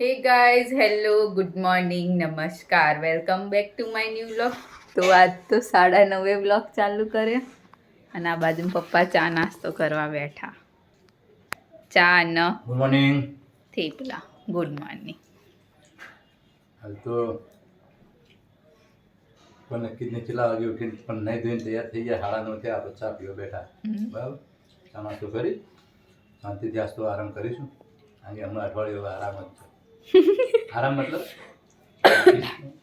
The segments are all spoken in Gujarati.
Hey guys hello good morning નમસ્કાર welcome back to my new blog તો આજ તો સાડા નવે બ્લોગ ચાલુ કરે અને આ બાજુ પપ્પા ચા નાસ્તો કરવા બેઠા. ચા ન good morning thepla. Good morning હાલ તો પણ નક્કી નહીં કેટલા વાગે ઉઠીને પણ નહીં ધોઈને તૈયાર થઈ ગયા. સાડા નવ થયા આપણે ચા પીવા બેઠા. બરાબર? ચા નાસ્તો કરી. શાંતિથી આજ તો આરામ કરીશું. આજે હમણાં અઠવાડિયું આરામ જ છે. આરામ મતલબ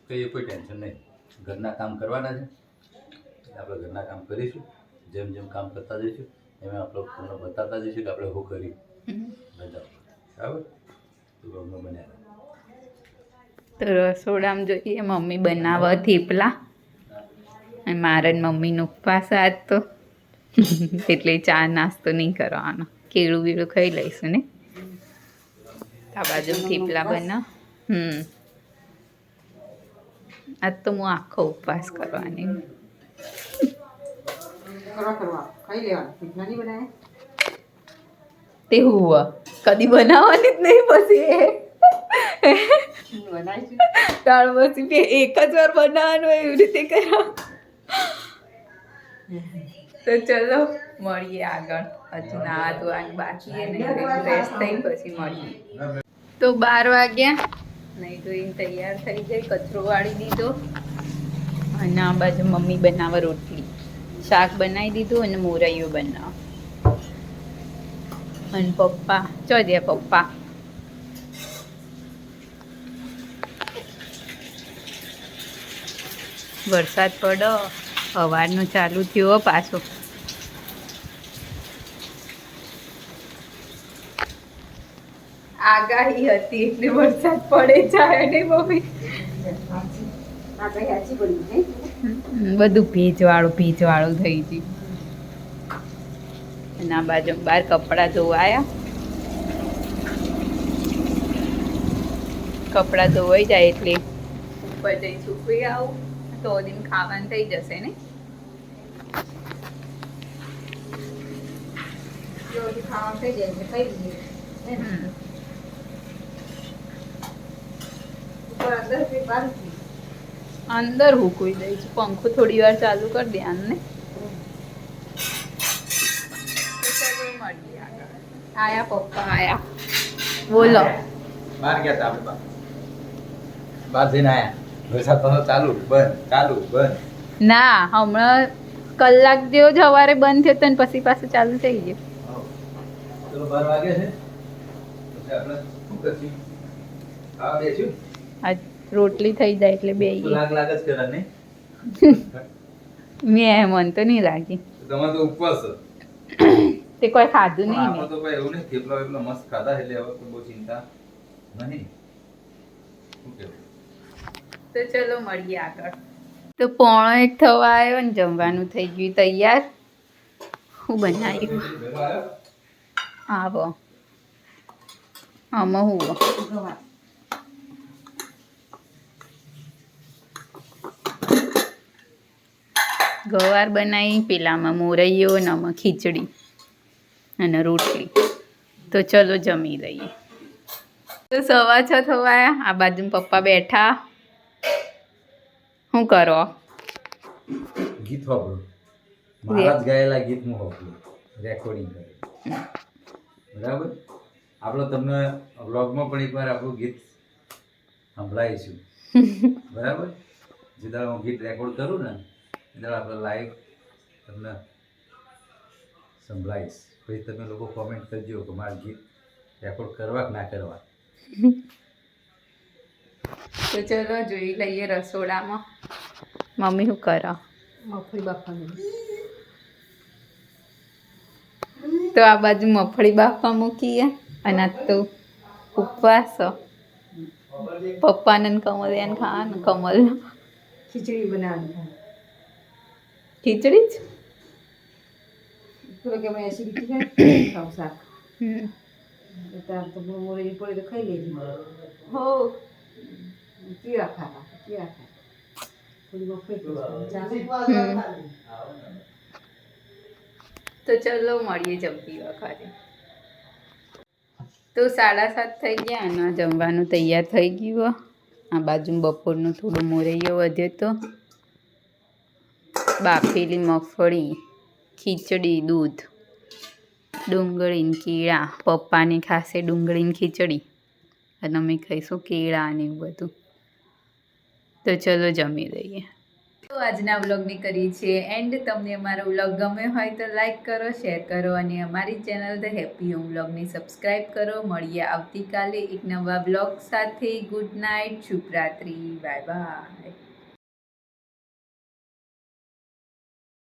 કઈ કોઈ ટેન્શન નહીં. ઘરના કામ કરવાના છે. આપણે ઘરના કામ કરીશું. જેમ જેમ કામ કરતા જઈશું એમ આપણે તમને બતાવતા જઈશું કે આપણે શું કર્યું. બરાબર? તો બન્યા તો રસોડામાં જોઈએ મમ્મી બનાવે થેપલા. અને મારા ને મમ્મીનો ઉપવાસ આજ તો. એટલે ચા નાસ્તો નહીં કરવાનો. કેળું બીળું ખાઈ લઈશું ને? આ બાજુ થેપલા બનાવ હમ. આજ તો હું આખો ઉપવાસ કરવાની. તે હુવા કદી બનાવવાની જ નહીં પછી દાળ પછી એક જ વાર બનાવવાનું હોય એવી રીતે કરાવ તો ચલો મળીએ આગળ. હજુ ના ધોવાનું બાકી ફ્રેશ થઈ પછી મળીએ. તો બાર વાગ્યા. નહીં ધોઈને તૈયાર થઈ જાય, કચરો વાળી દીધો. અને આ બાજુ મમ્મી બનાવે રોટલી. શાક બનાવી દીધું અને મોરૈયો બનાવ. અને પપ્પા, ચો પપ્પા. વરસાદ પડો સવારનો ચાલુ થયો પાછો. આગાહી હતી એટલે વરસાદ પડે જાય ને મમ્મી બધું ભેજવાળું ભેજવાળું થઈ ગયું. ના બાજુ બહાર કપડાં ધોવાયા કપડાં ધોવાઈ જાય એટલે ઉપર જઈ સૂકવી આવું. તો દિન ખાવાનું થઈ જશે ને? ખાવાનું થઈ જાય ખાઈ લઈએ હે ને? હમ. ઉપર અંદર હું કોઈ હુકવી દઈ છું. પંખો થોડી વાર ચાલુ કરી દે આને આયા પપ્પા આયા. બોલો. બહાર ગયા તા પપ્પા. બહાર. જઈને આયા. વરસાદ પાછો ચાલુ બંધ ચાલુ બંધ. ના હમણાં કલાક જેવો જ સવારે બંધ થયો તો ને પછી પાછું ચાલુ થઈ ગયું. ચલો બાર વાગે છે. આપણે શું કરશું? ખાવા બેસ્યું? આ રોટલી થઈ જાય એટલે બે તો લાગ લાગ જ કરે નહીં મેં મન તો નહીં લાગી. તમારે તો ઉપવાસ તે કોઈ ખાધું નહીં ને તો કોઈ એવું નહીં થેપલા વેપલા મસ્ત ખાધા એટલે હવે તો બહુ ચિંતા નહીં. તો ચલો મળીએ આગળ. તો પોણો એક થવા આવ્યો ને જમવાનું થઈ ગયું તૈયાર? હું બનાવ્યું? આવો. આમાં હું ગવાર. બનાવી પેલામાં મોરૈયો ને આમાં ખીચડી અને રોટલી. તો ચલો જમી લઈએ. તો સવા છ થવાયા આ બાજુ પપ્પા બેઠા. શું કરો? ગીત વાપરું મહારાજ ગાયેલા ગીત હું વાપરું રેકોર્ડિંગ કરે. બરાબર? આપણો તમને વ્લોગમાં પણ એકવાર આપણું ગીત સંભળાવીશું. બરાબર? જે હું ગીત રેકોર્ડ કરું ને એ આપણે લાઈવ તમને સંભળાવીશ પછી તમે લોકો કોમેન્ટ કરજો કે મારું ગીત રેકોર્ડ કરવા કે ના કરવા. તો ચલો જોઈ લઈએ રસોડામાં. મમ્મી શું કરો? મફળી બાફવાની. તો આ બાજુ મફળી બાફવા મૂકીએ અને તું તો ઉપવાસ. પપ્પાને કમલ એને ખાવાનું. કમલ. ખીચડી બનાવવાની. ખીચડી જ? પેલો કે મને એસિડિટી થાય ખાવ શાક. હમ. તાર તો મોરેલી પડી તો ખાઈ લેજે. હો. કીડા ખાવા કીડા ખાવા. થોડી મગફળી ચાલે તો ચલો મળીએ જમતી વખતે તો સાડા સાત થઈ ગયા અને જમવાનું તૈયાર થઈ ગયું આ બાજુ બપોરનું થોડું મોરૈયો વધ્યો તો. બાફેલી મગફળી, ખીચડી, દૂધ, ડુંગળીને કેળા પપ્પાની ખાસે ડુંગળીની ખીચડી. અને અમે ખાઈશું કેળા ને એવું બધું. તો ચલો જમી લઈએ. તો આજના વ્લોગની કરી છે એન્ડ. તમને અમારો વ્લોગ ગમ્યો હોય તો લાઈક કરો, શેર કરો અને અમારી ચેનલ ધ હેપી હોમ વ્લોગને સબસ્ક્રાઈબ કરો. મળીએ આવતીકાલે એક નવા વ્લોગ સાથે. ગુડ નાઇટ શુભરાત્રી બાય બાય.